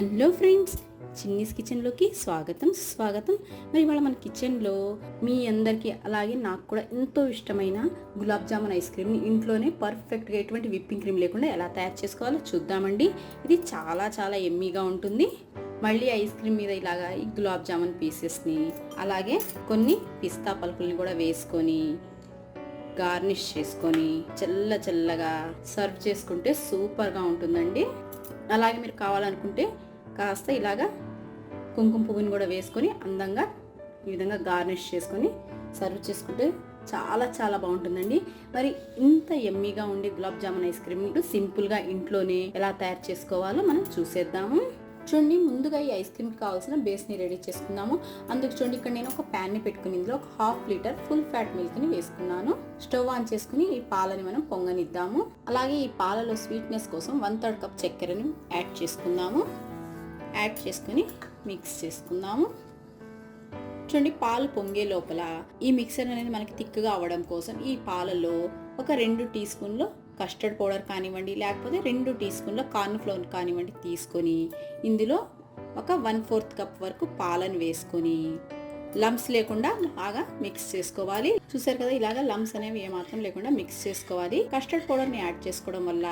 Hello friends Chinni's కిచెన్లోకి స్వాగతం స్వాగతం. మరి ఇవాళ మన కిచెన్లో మీ అందరికీ అలాగే నాకు కూడా ఎంతో ఇష్టమైన గులాబ్ జామున్ ఐస్ క్రీమ్ని ఇంట్లోనే పర్ఫెక్ట్గా ఎటువంటి విప్పింగ్ క్రీమ్ లేకుండా ఎలా తయారు చేసుకోవాలో చూద్దామండి. ఇది చాలా చాలా ఎమ్మీగా ఉంటుంది. మళ్ళీ ఐస్ క్రీమ్ మీద ఇలాగా ఈ గులాబ్ జామున్ పీసెస్ని అలాగే కొన్ని పిస్తా పలుకుల్ని కూడా వేసుకొని గార్నిష్ చేసుకొని చల్ల చల్లగా సర్వ్ చేసుకుంటే సూపర్గా ఉంటుందండి. అలాగే మీరు కావాలనుకుంటే కాస్త ఇలాగా కుంకుమ పువ్వుని కూడా వేసుకొని అందంగా ఈ విధంగా గార్నిష్ చేసుకొని సర్వ్ చేసుకుంటే చాలా చాలా బాగుంటుందండి. మరి ఇంత ఎమ్మీగా ఉండే గులాబ్ జామున్ ఐస్ క్రీమ్ సింపుల్గా ఇంట్లోనే ఎలా తయారు చేసుకోవాలో మనం చూసేద్దాము. చూడండి ముందుగా ఈ ఐస్ క్రీమ్కి కావాల్సిన బేస్ని రెడీ చేసుకుందాము. అందుకు చూడండి ఇక్కడ నేను ఒక ప్యాన్ని పెట్టుకుని ఇందులో ఒక హాఫ్ లీటర్ ఫుల్ ఫ్యాట్ మిల్క్ని వేసుకున్నాను. స్టవ్ ఆన్ చేసుకుని ఈ పాలని మనం పొంగనిద్దాము. అలాగే ఈ పాలలో స్వీట్నెస్ కోసం వన్ థర్డ్ కప్ చక్కెరని యాడ్ చేసుకుందాము. యాడ్ చేసుకుని మిక్స్ చేసుకుందాము. చూడండి పాలు పొంగే లోపల ఈ మిక్సర్ అనేది మనకి తిక్కుగా అవ్వడం కోసం ఈ పాలలో ఒక రెండు టీ స్పూన్లు కస్టర్డ్ పౌడర్ కానివ్వండి లేకపోతే రెండు టీ స్పూన్ల కార్న్ ఫ్లోర్ కానివ్వండి తీసుకొని ఇందులో ఒక వన్ ఫోర్త్ కప్ వరకు పాలను వేసుకొని లమ్స్ లేకుండా బాగా మిక్స్ చేసుకోవాలి. చూసారు కదా ఇలాగా లమ్స్ అనేవి ఏమాత్రం లేకుండా మిక్స్ చేసుకోవాలి. కస్టర్డ్ పౌడర్ని యాడ్ చేసుకోవడం వల్ల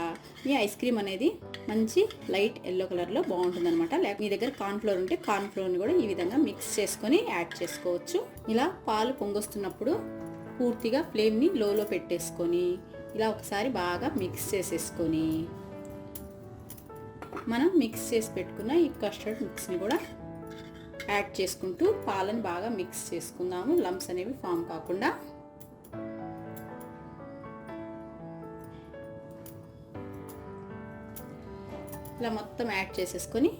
మీ ఐస్ క్రీమ్ అనేది మంచి లైట్ ఎల్లో కలర్లో బాగుంటుంది అనమాట మీ దగ్గర కార్న్ఫ్లోర్ ఉంటే కార్న్ఫ్లోర్ని కూడా ఈ విధంగా మిక్స్ చేసుకొని యాడ్ చేసుకోవచ్చు. ఇలా పాలు పొంగొస్తున్నప్పుడు పూర్తిగా ఫ్లేమ్ని లోలో పెట్టేసుకొని ఇలా ఒకసారి బాగా మిక్స్ చేసేసుకొని మనం మిక్స్ చేసి పెట్టుకున్న ఈ కస్టర్డ్ మిక్స్ని కూడా యాడ్ చేసుకుంటూ పాలను బాగా మిక్స్ చేసుకుందాము. లమ్స్ అనేవి ఫామ్ కాకుండా. ఇలా మొత్తం యాడ్ చేసేసుకొని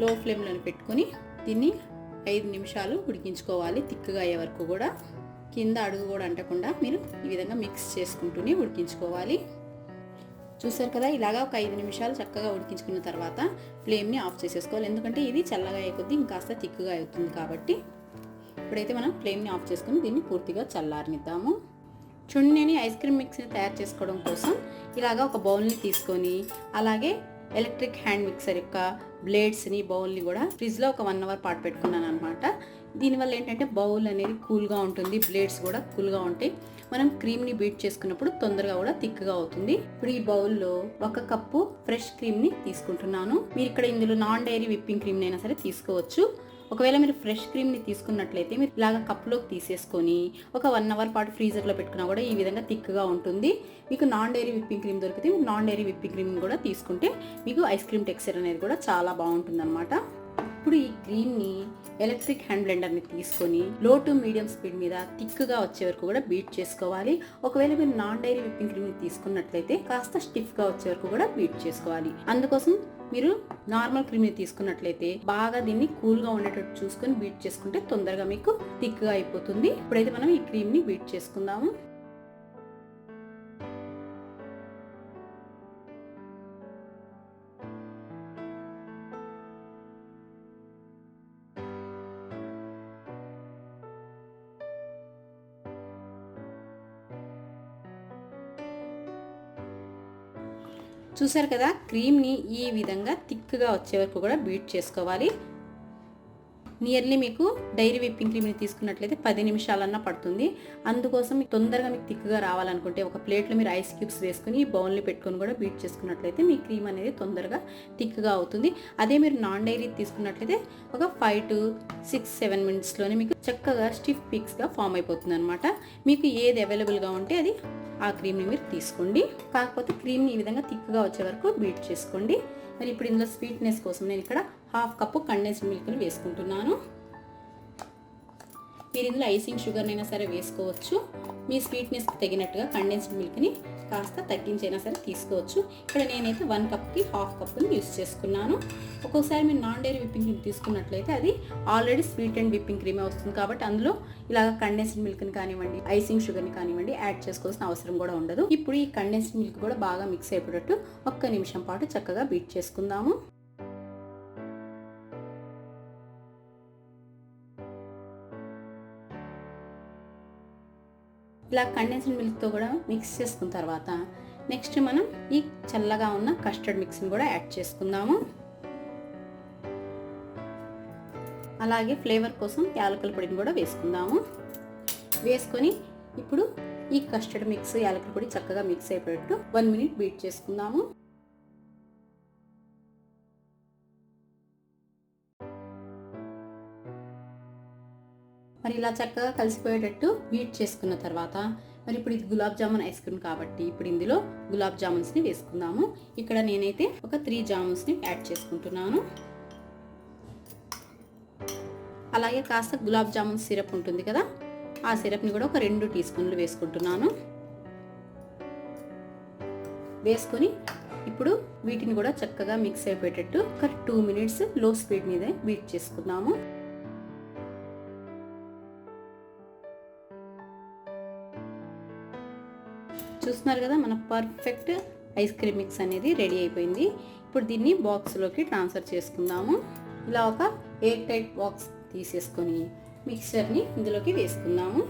లో ఫ్లేమ్లో పెట్టుకొని దీన్ని ఐదు నిమిషాలు ఉడికించుకోవాలి. తిక్కుగా అయ్యే వరకు కూడా. కింద అడుగు కూడా అంటకుండా మీరు ఈ విధంగా మిక్స్ చేసుకుంటూనే ఉడికించుకోవాలి. చూసారు కదా ఇలాగా ఒక ఐదు నిమిషాలు చక్కగా ఉడికించుకున్న తర్వాత ఫ్లేమ్ని ఆఫ్ చేసేసుకోవాలి. ఎందుకంటే ఇది చల్లగా అయ్యే కొద్దీ ఇంకాస్త తిక్కుగా అవుతుంది కాబట్టి ఇప్పుడైతే మనం ఫ్లేమ్ని ఆఫ్ చేసుకుని దీన్ని పూర్తిగా చల్లారనిద్దాము. చూడండి నేను ఐస్ క్రీమ్ మిక్స్ని తయారు చేసుకోవడం కోసం ఇలాగా ఒక బౌల్ని తీసుకొని అలాగే ఎలక్ట్రిక్ హ్యాండ్ మిక్సర్ యొక్క బ్లేడ్స్ని బౌల్ని కూడా ఫ్రిడ్జ్లో ఒక వన్ అవర్ పాటు పెట్టుకున్నాను అనమాట దీనివల్ల ఏంటంటే బౌల్ అనేది కూల్గా ఉంటుంది బ్లేడ్స్ కూడా కూల్గా ఉంటాయి. మనం క్రీమ్ని బీట్ చేసుకున్నప్పుడు తొందరగా కూడా థిక్గా అవుతుంది. ఇప్పుడు ఈ బౌల్లో ఒక కప్పు ఫ్రెష్ క్రీమ్ని తీసుకుంటున్నాను. మీరు ఇక్కడ ఇందులో నాన్ డైరీ విప్పింగ్ క్రీమ్ అయినా సరే తీసుకోవచ్చు. ఒకవేళ మీరు ఫ్రెష్ క్రీమ్ని తీసుకున్నట్లయితే మీరు ఇలాగ కప్లోకి తీసేసుకొని ఒక వన్ అవర్ పాటు ఫ్రీజర్లో పెట్టుకున్నా కూడా ఈ విధంగా థిక్గా ఉంటుంది. మీకు నాన్ డైరీ విప్పింగ్ క్రీమ్ దొరికితే మీరు నాన్ డైరీ విప్పింగ్ క్రీమ్ కూడా తీసుకుంటే మీకు ఐస్ క్రీమ్ టెక్స్చర్ అనేది కూడా చాలా బాగుంటుంది అనమాట ఇప్పుడు ఈ క్రీమ్ని ఎలక్ట్రిక్ హ్యాండ్ బ్లెండర్ని తీసుకొని లో టు మీడియం స్పీడ్ మీద థిక్గా వచ్చే వరకు కూడా బీట్ చేసుకోవాలి. ఒకవేళ మీరు నాన్ డైరీ విప్పింగ్ క్రీమ్ని తీసుకున్నట్లయితే కాస్త స్టిఫ్గా వచ్చే వరకు కూడా బీట్ చేసుకోవాలి. అందుకోసం మీరు నార్మల్ క్రీమ్ని తీసుకున్నట్లయితే బాగా దీన్ని కూల్గా ఉండేటట్టు చూసుకొని బీట్ చేసుకుంటే తొందరగా మీకు థిక్గా అయిపోతుంది. ఇప్పుడైతే మనం ఈ క్రీమ్ని బీట్ చేసుకుందాము. చూసారు కదా క్రీమ్ని ఈ విధంగా థిక్గా వచ్చే వరకు కూడా బీట్ చేసుకోవాలి. నియర్లీ మీకు డైరీ విప్పింగ్ క్రీమ్ని తీసుకున్నట్లయితే పది నిమిషాలన్నా పడుతుంది. అందుకోసం మీకు తొందరగా మీకు థిక్గా రావాలనుకుంటే ఒక ప్లేట్లో మీరు ఐస్ క్యూబ్స్ వేసుకుని ఈ బౌల్ని పెట్టుకొని కూడా బీట్ చేసుకున్నట్లయితే మీ క్రీమ్ అనేది తొందరగా థిక్గా అవుతుంది. అదే మీరు నాన్ డైరీ తీసుకున్నట్లయితే ఒక ఫైవ్ టు సిక్స్ సెవెన్ మినిట్స్లోనే మీకు చక్కగా స్టిఫ్ పిక్స్గా ఫామ్ అయిపోతుంది అనమాట మీకు ఏది అవైలబుల్గా ఉంటే అది ఆ క్రీమ్ని మీరు తీసుకోండి. కాకపోతే క్రీమ్ని ఈ విధంగా థిక్గా వచ్చే వరకు బీట్ చేసుకోండి. మరి ఇప్పుడు ఇందులో స్వీట్నెస్ కోసం నేను ఇక్కడ హాఫ్ కప్పు కండెన్స్డ్ మిల్క్ని వేసుకుంటున్నాను. మీరు ఇందులో ఐసింగ్ షుగర్నైనా సరే వేసుకోవచ్చు. మీ స్వీట్నెస్కి తగినట్టుగా కండెన్స్డ్ మిల్క్ని కాస్త తగ్గించైనా సరే తీసుకోవచ్చు. ఇక్కడ నేనైతే వన్ కప్కి హాఫ్ కప్ని యూస్ చేసుకున్నాను. ఒక్కోసారి మీరు నాన్ డైరీ విప్పింగ్ క్రీమ్ తీసుకున్నట్లయితే అది ఆల్రెడీ స్వీట్ అండ్ విప్పింగ్ క్రీమే వస్తుంది కాబట్టి అందులో ఇలాగ కండెన్స్డ్ మిల్క్ని కానివ్వండి ఐసింగ్ షుగర్ని కానివ్వండి యాడ్ చేసుకోవాల్సిన అవసరం కూడా ఉండదు. ఇప్పుడు ఈ కండెన్స్డ్ మిల్క్ కూడా బాగా మిక్స్ అయిపోయేటట్టు ఒక్క నిమిషం పాటు చక్కగా బీట్ చేసుకుందాము. ఇలా కండెన్స్డ్ మిల్క్తో కూడా మిక్స్ చేసుకున్న తర్వాత నెక్స్ట్ మనం ఈ చల్లగా ఉన్న కస్టర్డ్ మిక్స్ని కూడా యాడ్ చేసుకుందాము. అలాగే ఫ్లేవర్ కోసం యాలకుల పొడిని కూడా వేసుకుందాము. వేసుకొని ఇప్పుడు ఈ కస్టర్డ్ మిక్స్ యాలకుల పొడి చక్కగా మిక్స్ అయిపోయినట్టు వన్ మినిట్ బీట్ చేసుకుందాము. మరి ఇలా చక్కగా కలిసిపోయేటట్టు బీట్ చేసుకున్న తర్వాత మరి ఇప్పుడు ఇది గులాబ్ జామున్ ఐస్ క్రీమ్ కాబట్టి ఇప్పుడు ఇందులో గులాబ్ జామున్స్ని వేసుకుందాము. ఇక్కడ నేనైతే ఒక త్రీ జామున్స్ని యాడ్ చేసుకుంటున్నాను. అలాగే కాస్త గులాబ్ జామున్ సిరప్ ఉంటుంది కదా ఆ సిరప్ని కూడా ఒక రెండు టీ స్పూన్లు వేసుకుంటున్నాను. వేసుకొని ఇప్పుడు వీటిని కూడా చక్కగా మిక్స్ అయిపోయేటట్టు ఒక టూ మినిట్స్లో స్పీడ్ మీద బీట్ చేసుకుందాము చూస్తున్నారు కదా మన పర్ఫెక్ట్ ఐస్ క్రీమ్ మిక్స్ అనేది రెడీ అయిపోయింది. ఇప్పుడు దీన్ని బాక్స్లోకి ట్రాన్స్ఫర్ చేసుకుందాము. ఇలా ఒక ఎయిర్ టైట్ బాక్స్ తీసేసుకొని మిక్సర్ని ఇందులోకి వేసుకుందాము.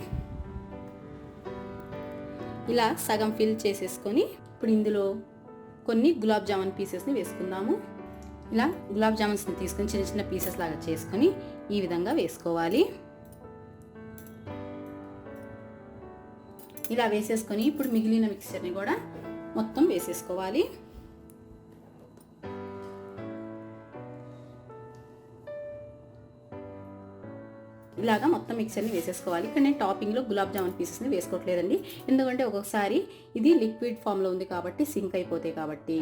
ఇలా సగం ఫిల్ చేసేసుకొని ఇప్పుడు ఇందులో కొన్ని గులాబ్ జామున్ పీసెస్ని వేసుకుందాము. ఇలా గులాబ్ జామున్స్ని తీసుకొని చిన్న చిన్న పీసెస్ లాగా చేసుకొని ఈ విధంగా వేసుకోవాలి. ఇలా వేసేసుకొని ఇప్పుడు మిగిలిన మిక్సర్ని కూడా మొత్తం వేసేసుకోవాలి. ఇలాగా మొత్తం మిక్సర్ని వేసేసుకోవాలి. ఇక్కడ నేను టాపింగ్లో గులాబ్ జామున్ పీసెస్ని వేసుకోవట్లేదండి. ఎందుకంటే ఒక్కొక్కసారి ఇది లిక్విడ్ ఫామ్లో ఉంది కాబట్టి సింక్ అయిపోతాయి కాబట్టి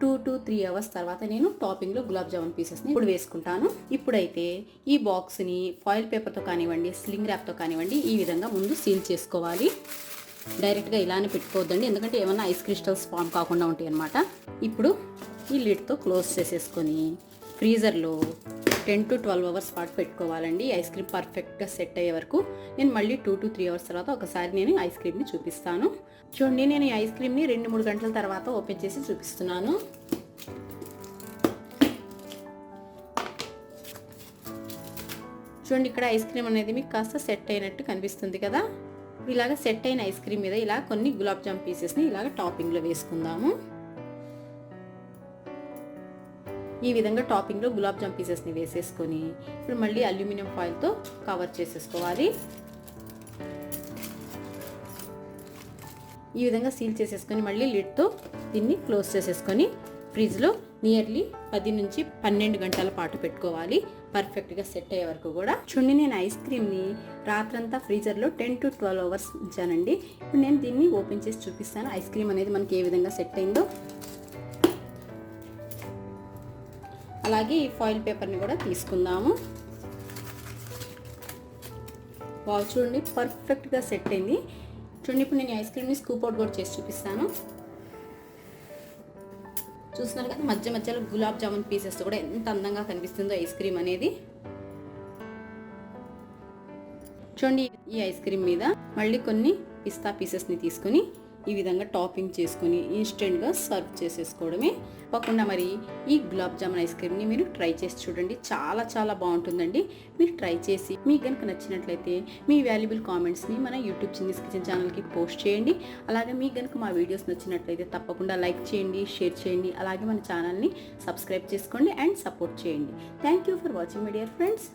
టూ టు త్రీ అవర్స్ తర్వాత నేను టాపింగ్లో గులాబ్ జామున్ పీసెస్ని ఇప్పుడు వేసుకుంటాను. ఇప్పుడైతే ఈ బాక్స్ని ఫాయిల్ పేపర్తో కానివ్వండి స్లింగ్ ర్యాప్తో కానివ్వండి ఈ విధంగా ముందు సీల్ చేసుకోవాలి. డైరెక్ట్గా ఇలానే పెట్టుకోవద్దండి. ఎందుకంటే ఏమైనా ఐస్ క్రిస్టల్స్ ఫామ్ కాకుండా ఉంటాయి అనమాట ఇప్పుడు ఈ లిడ్తో క్లోజ్ చేసేసుకొని ఫ్రీజర్లో టెన్ టు ట్వెల్వ్ అవర్స్ పాటు పెట్టుకోవాలండి. ఐస్ క్రీమ్ పర్ఫెక్ట్గా సెట్ అయ్యే వరకు నేను మళ్ళీ టూ టు త్రీ అవర్స్ తర్వాత ఒకసారి నేను ఐస్ క్రీమ్ని చూపిస్తాను. చూడండి నేను ఈ ఐస్ క్రీమ్ని రెండు మూడు గంటల తర్వాత ఓపెన్ చేసి చూపిస్తున్నాను. చూడండి ఇక్కడ ఐస్ క్రీమ్ అనేది మీకు కాస్త సెట్ అయినట్టు కనిపిస్తుంది కదా. ఇలాగ సెట్ అయిన ఐస్ క్రీమ్ మీద ఇలా కొన్ని గులాబ్ జామ్ పీసెస్ని ఇలాగ టాపింగ్లో వేసుకుందాము. ఈ విధంగా టాపింగ్లో గులాబ్ జామ్ పీసెస్ని వేసేసుకొని ఇప్పుడు మళ్ళీ అల్యూమినియం ఫాయిల్తో కవర్ చేసేసుకోవాలి. ఈ విధంగా సీల్ చేసేసుకొని మళ్ళీ లిడ్తో దీన్ని క్లోజ్ చేసేసుకొని ఫ్రిడ్జ్లో నియర్లీ పది నుంచి పన్నెండు గంటల పాటు పెట్టుకోవాలి. పర్ఫెక్ట్గా సెట్ అయ్యే వరకు కూడా. చూడండి నేను ఐస్ క్రీమ్ని రాత్రంతా ఫ్రీజర్లో టెన్ టు ట్వెల్వ్ అవర్స్ ఉంచానండి. ఇప్పుడు నేను దీన్ని ఓపెన్ చేసి చూపిస్తాను. ఐస్ క్రీమ్ అనేది మనకి ఏ విధంగా సెట్ అయిందో. అలాగే ఈ ఫాయిల్ పేపర్ని కూడా తీసుకుందాము. వావ్ చూడండి పర్ఫెక్ట్గా సెట్ అయింది. చూడండి ఇప్పుడు నేను ఐస్ క్రీమ్ని స్కూప్ అవుట్ కూడా చేసి చూపిస్తాను. చూస్తున్నారు కదా మధ్య మధ్యలో గులాబ్ జామున్ పీసెస్ కూడా ఎంత అందంగా కనిపిస్తుందో ఐస్ క్రీమ్ అనేది. చూడండి ఈ ఐస్ క్రీమ్ మీద మళ్ళీ కొన్ని పిస్తా పీసెస్ని తీసుకొని ఈ విధంగా టాపింగ్ చేసుకొని ఇన్స్టెంట్గా సర్వ్ చేసేసుకోవడమే. కాకుండా మరి ఈ గులాబ్ జామున్ ఐస్ క్రీమ్ని మీరు ట్రై చేసి చూడండి. చాలా చాలా బాగుంటుందండి. మీరు ట్రై చేసి మీకు కనుక నచ్చినట్లయితే మీ వాల్యుబుల్ కామెంట్స్ని మన యూట్యూబ్ చిన్నీస్ కిచెన్ ఛానల్కి పోస్ట్ చేయండి. అలాగే మీకు కనుక మా వీడియోస్ నచ్చినట్లయితే తప్పకుండా లైక్ చేయండి షేర్ చేయండి. అలాగే మన ఛానల్ని సబ్స్క్రైబ్ చేసుకోండి అండ్ సపోర్ట్ చేయండి. Thank you for watching my dear friends.